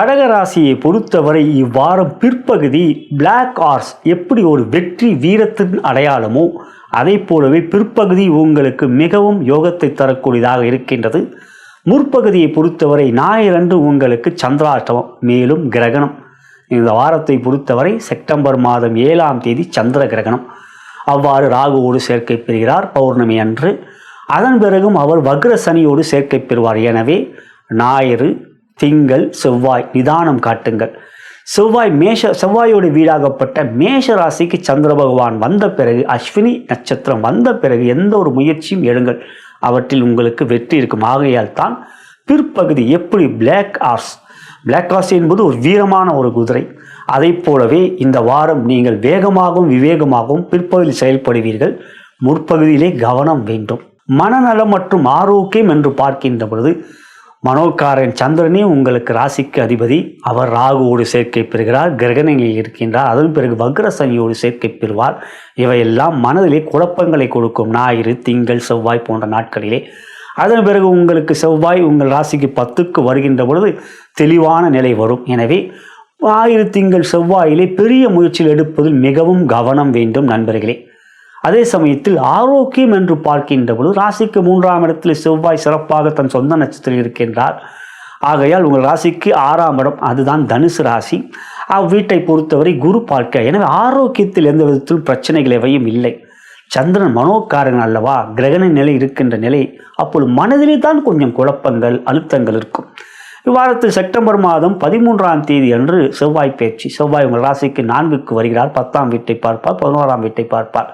கடகராசியை பொறுத்தவரை இவ்வாரம் பிற்பகுதி black hours எப்படி ஒரு வெற்றி வீரத்தின் அடையாளமோ அதை போலவே பிற்பகுதி உங்களுக்கு மிகவும் யோகத்தை தரக்கூடியதாக இருக்கின்றது. முற்பகுதியை பொறுத்தவரை ஞாயிறன்று உங்களுக்கு சந்திராஷ்டமம் மேலும் கிரகணம். இந்த வாரத்தை பொறுத்தவரை செப்டம்பர் மாதம் ஏழாம் தேதி சந்திர கிரகணம். அவ்வாறு ராகுவோடு சேர்க்கை பெறுகிறார் பௌர்ணமி அன்று. அதன் பிறகும் அவர் வக்ர சனியோடு சேர்க்கை பெறுவார். எனவே ஞாயிறு திங்கள் செவ்வாய் நிதானம் காட்டுங்கள். செவ்வாய் மேஷ செவ்வாயோட வீடாகப்பட்ட மேஷ ராசிக்கு சந்திர பகவான் வந்த பிறகு அஸ்வினி நட்சத்திரம் வந்த பிறகு எந்த ஒரு முயற்சியும் எடுங்கள். அவற்றில் உங்களுக்கு வெற்றி இருக்கும். ஆகையால் தான் பிற்பகுதி எப்படி பிளாக் ஆர்ஸ் பிளாக் ஆர்ஸ் என்பது ஒரு வீரமான ஒரு குதிரை. அதை போலவே இந்த வாரம் நீங்கள் வேகமாகவும் விவேகமாகவும் பிற்பகுதியில் செயல்படுவீர்கள். முற்பகுதியிலே கவனம் வேண்டும். மனநலம் மற்றும் ஆரோக்கியம் என்று பார்க்கின்ற பொழுது மனோக்காரன் சந்திரனே உங்களுக்கு ராசிக்கு அதிபதி அவர் ராகுவோடு சேர்க்கை பெறுகிறார் கிரகணங்களில் இருக்கின்றார் அதன் பிறகு வக்ர சனியோடு சேர்க்கை பெறுவார். இவையெல்லாம் மனதிலே குழப்பங்களை கொடுக்கும். ஞாயிறு திங்கள் செவ்வாய் போன்ற நாட்களிலே. அதன் பிறகு உங்களுக்கு செவ்வாய் உங்கள் ராசிக்கு பத்துக்கு வருகின்ற பொழுது தெளிவான நிலை வரும். எனவே ஆயிரத்திங்கள் திங்கள் செவ்வாயிலே பெரிய முயற்சியில் எடுப்பதில் மிகவும் கவனம் வேண்டும் நண்பர்களே. அதே சமயத்தில் ஆரோக்கியம் என்று பார்க்கின்ற பொழுது ராசிக்கு மூன்றாம் இடத்தில் செவ்வாய் சிறப்பாக தன் சொந்த நட்சத்திரம் இருக்கின்றார். ஆகையால் உங்கள் ராசிக்கு ஆறாம் இடம் அதுதான் தனுசு ராசி. அவ்வீட்டை பொறுத்தவரை குரு பார்க்க எனவே ஆரோக்கியத்தில் எந்த விதத்திலும் பிரச்சனைகள் எவையும் இல்லை. சந்திரன் மனோக்காரன் அல்லவா? கிரகண நிலை இருக்கின்ற நிலை. அப்பொழுது மனதிலே தான் கொஞ்சம் குழப்பங்கள் அழுத்தங்கள் இருக்கும். இவ்வாரத்தில் செப்டம்பர் மாதம் பதிமூன்றாம் தேதி அன்று செவ்வாய் பயிற்சி செவ்வாய் உங்கள் ராசிக்கு நான்குக்கு வருகிறார். பத்தாம் வீட்டை பார்ப்பார் பதினோராம் வீட்டை பார்ப்பார்.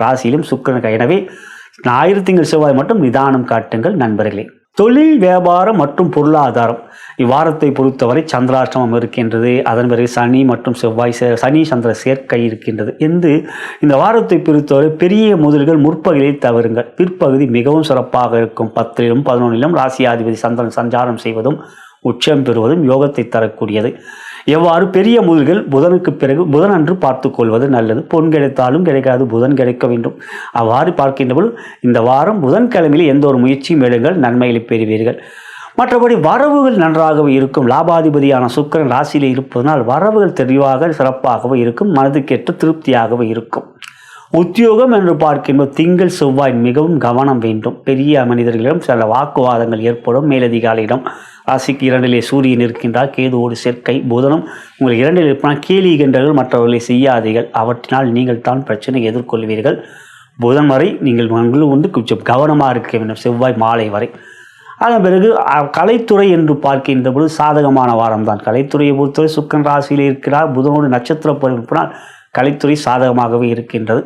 ராசியிலும் சுக்கிரன் எனவே ஞாயிறு திங்கள் செவ்வாய் மட்டும் நிதானம் காட்டுங்கள் நண்பர்களே. தொழில் வியாபாரம் மற்றும் பொருளாதாரம். இவ்வாரத்தை பொறுத்தவரை சந்திராஷ்டமம் இருக்கின்றது. அதன் பிறகு சனி மற்றும் செவ்வாய் சே- சனி சந்திர சேர்க்கை இருக்கின்றது என்று இந்த வாரத்தை பொறுத்தவரை பெரிய முதல்கள் முற்பகுதியில் தவறுங்கள். பிற்பகுதி மிகவும் சிறப்பாக இருக்கும். பத்திலும் பதினொன்றிலும் ராசியாதிபதி சந்திரன் சஞ்சாரம் செய்வதும் உச்சம் பெறுவதும் யோகத்தை தரக்கூடியது. எவ்வாறு பெரிய முதல்கள் புதனுக்கு பிறகு புதன் அன்று பார்த்து கொள்வது நல்லது. பொன் கிடைத்தாலும் கிடைக்காது புதன் கிடைக்க வேண்டும். அவ்வாறு பார்க்கின்றபோது இந்த வாரம் புதன்கிழமையில் எந்த ஒரு முயற்சியும் எடுங்கள் நன்மைகளை பெறுவீர்கள். மற்றபடி வரவுகள் நன்றாகவே இருக்கும். லாபாதிபதியான சுக்கிரன் ராசியில் இருப்பதனால் வரவுகள் தெளிவாக சிறப்பாகவே இருக்கும். மனதுக்கேற்ற திருப்தியாகவே இருக்கும். உத்தியோகம் என்று பார்க்கின்ற திங்கள் செவ்வாய் மிகவும் கவனம் வேண்டும். பெரிய மனிதர்களிடம் சில வாக்குவாதங்கள் ஏற்படும். மேலதிகாரியிடம் ராசிக்கு இரண்டிலே சூரியன் இருக்கின்றார். கேதுவோடு சேர்க்கை புதனும் உங்கள் இரண்டில் இருப்பால் கேலி மற்றவர்களை செய்யாதீர்கள். அவற்றினால் நீங்கள் தான் பிரச்சனை எதிர்கொள்வீர்கள். புதன் வரை நீங்கள் மங்கள் வந்து கொஞ்சம் கவனமாக இருக்க வேண்டும். செவ்வாய் மாலை வரை. அதன் பிறகு கலைத்துறை என்று பார்க்கின்ற பொழுது சாதகமான வாரம் தான் கலைத்துறையை பொறுத்தவரை சுக்கன் ராசியில் இருக்கிறார். புதனோடு நட்சத்திர பொறுப்பினால் கலைத்துறை சாதகமாகவே இருக்கின்றது.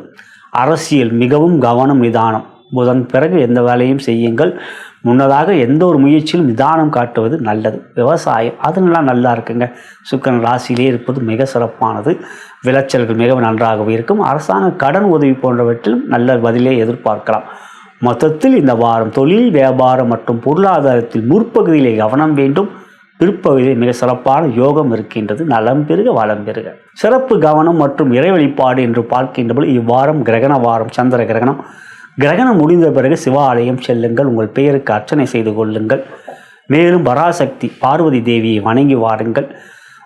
அரசியல் மிகவும் கவனம் நிதானம். புதன் பிறகு எந்த வேலையும் செய்யுங்கள். முன்னதாக எந்த ஒரு முயற்சியிலும் நிதானம் காட்டுவது நல்லது. விவசாயம் அதெல்லாம் நல்லா இருக்குங்க. சுக்கரன் ராசியிலே இருப்பது மிக சிறப்பானது. விளைச்சல்கள் மிகவும் நன்றாகவே இருக்கும். அரசாங்க கடன் உதவி போன்றவற்றிலும் நல்ல பதிலே எதிர்பார்க்கலாம். மொத்தத்தில் இந்த வாரம் தொழில் வியாபாரம் மற்றும் பொருளாதாரத்தில் முற்பகுதியிலே கவனம் வேண்டும். பிற்பகுதியில் மிக சிறப்பான யோகம் இருக்கின்றது. நலம் பெருக வளம் பெருக. சிறப்பு கவனம் மற்றும் இறை வழிபாடு என்று பார்க்கின்றபோது இவ்வாரம் கிரகண வாரம் சந்திர கிரகணம் கிரகணம் முடிந்த பிறகு சிவாலயம் செல்லுங்கள் உங்கள் பெயருக்கு அர்ச்சனை செய்து கொள்ளுங்கள். மேலும் பராசக்தி பார்வதி தேவியை வணங்கி வாருங்கள்.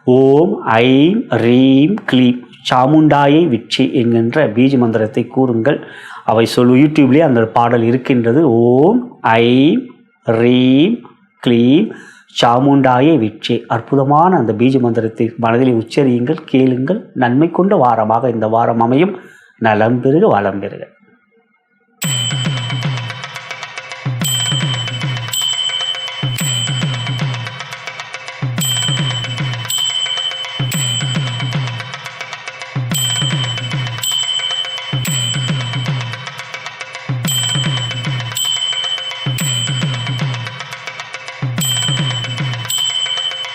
ஓம் ஐம் ரீம் க்ளீம். சாமுண்டாயை விட்சி என்கின்ற பீஜ மந்திரத்தை கூறுங்கள். அவை சொல் யூடியூப்லேயே அந்த பாடல் இருக்கின்றது. ஓம் ஐம் ரீம் க்ளீம். சாமுண்டாயை விச்சே அற்புதமான அந்த பீஜ மந்திரத்தை மனதில் உச்சரியுங்கள் கேளுங்கள். நன்மை கொண்ட வாரமாக இந்த வாரம் அமையும். நலம் பெருக வளம் பெறுக